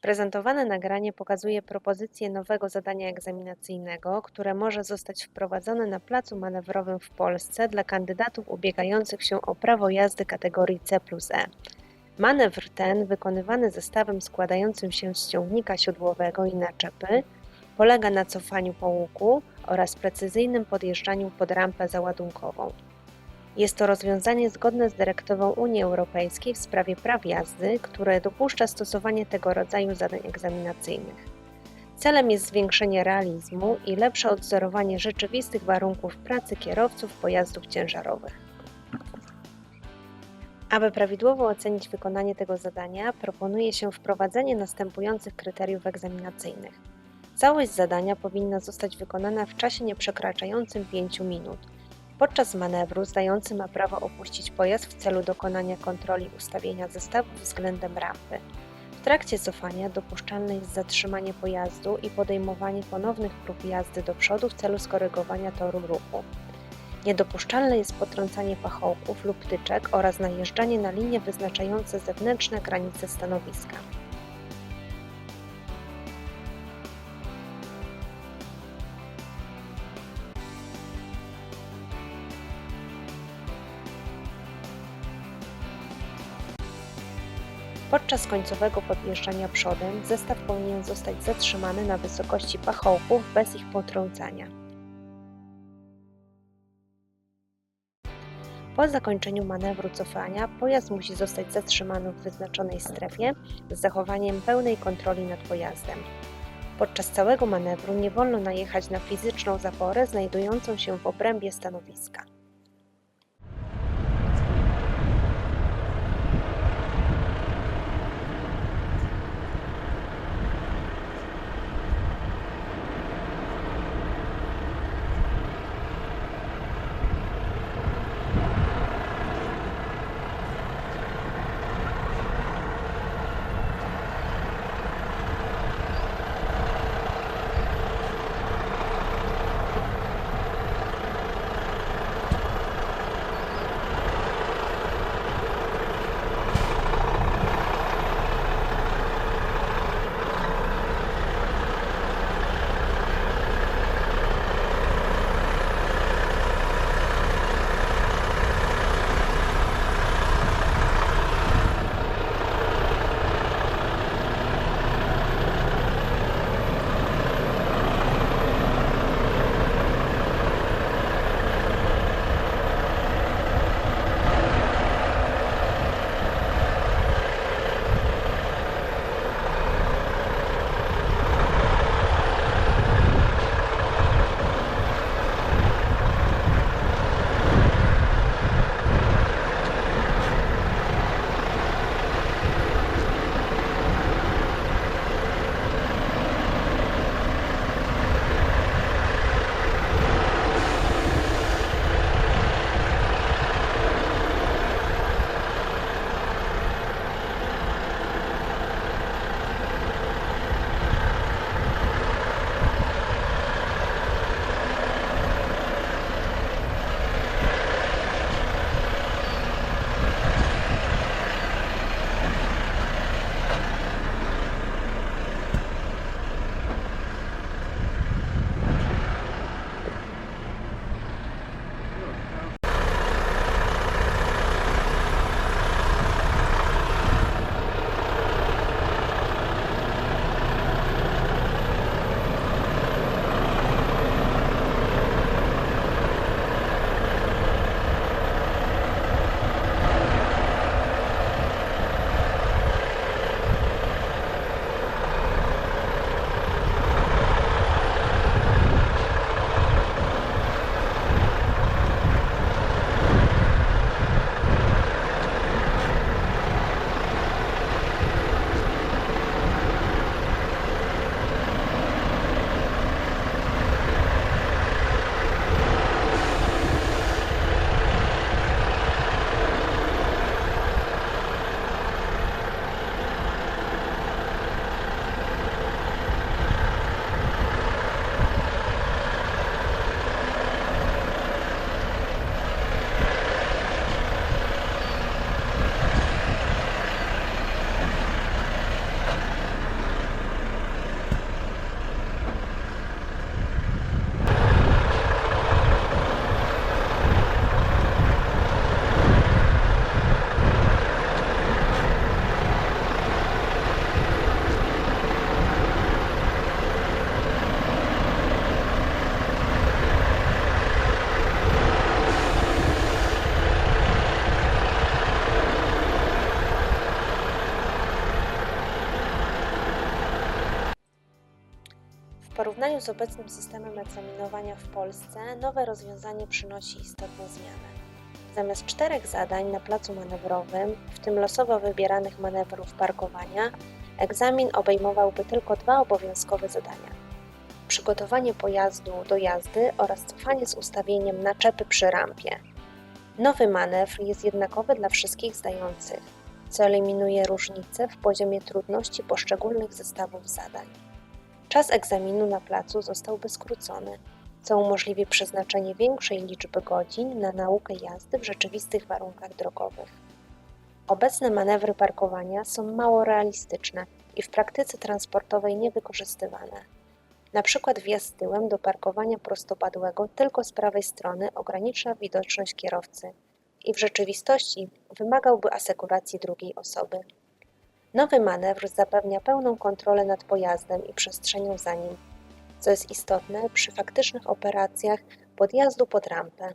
Prezentowane nagranie pokazuje propozycję nowego zadania egzaminacyjnego, które może zostać wprowadzone na placu manewrowym w Polsce dla kandydatów ubiegających się o prawo jazdy kategorii C plus E. Manewr ten, wykonywany zestawem składającym się z ciągnika siodłowego i naczepy, polega na cofaniu po łuku oraz precyzyjnym podjeżdżaniu pod rampę załadunkową. Jest to rozwiązanie zgodne z dyrektywą Unii Europejskiej w sprawie praw jazdy, które dopuszcza stosowanie tego rodzaju zadań egzaminacyjnych. Celem jest zwiększenie realizmu i lepsze odwzorowanie rzeczywistych warunków pracy kierowców pojazdów ciężarowych. Aby prawidłowo ocenić wykonanie tego zadania, proponuje się wprowadzenie następujących kryteriów egzaminacyjnych. Całość zadania powinna zostać wykonana w czasie nieprzekraczającym 5 minut. Podczas manewru zdający ma prawo opuścić pojazd w celu dokonania kontroli ustawienia zestawu względem rampy. W trakcie cofania dopuszczalne jest zatrzymanie pojazdu i podejmowanie ponownych prób jazdy do przodu w celu skorygowania toru ruchu. Niedopuszczalne jest potrącanie pachołków lub tyczek oraz najeżdżanie na linie wyznaczające zewnętrzne granice stanowiska. Podczas końcowego podjeżdżania przodem zestaw powinien zostać zatrzymany na wysokości pachołków bez ich potrącania. Po zakończeniu manewru cofania pojazd musi zostać zatrzymany w wyznaczonej strefie z zachowaniem pełnej kontroli nad pojazdem. Podczas całego manewru nie wolno najechać na fizyczną zaporę znajdującą się w obrębie stanowiska. Porównaniu z obecnym systemem egzaminowania w Polsce, nowe rozwiązanie przynosi istotne zmiany. Zamiast czterech zadań na placu manewrowym, w tym losowo wybieranych manewrów parkowania, egzamin obejmowałby tylko dwa obowiązkowe zadania: przygotowanie pojazdu do jazdy oraz cofanie z ustawieniem naczepy przy rampie. Nowy manewr jest jednakowy dla wszystkich zdających, co eliminuje różnice w poziomie trudności poszczególnych zestawów zadań. Czas egzaminu na placu zostałby skrócony, co umożliwi przeznaczenie większej liczby godzin na naukę jazdy w rzeczywistych warunkach drogowych. Obecne manewry parkowania są mało realistyczne i w praktyce transportowej niewykorzystywane. Na przykład wjazd tyłem do parkowania prostopadłego tylko z prawej strony ogranicza widoczność kierowcy i w rzeczywistości wymagałby asekuracji drugiej osoby. Nowy manewr zapewnia pełną kontrolę nad pojazdem i przestrzenią za nim, co jest istotne przy faktycznych operacjach podjazdu pod rampę.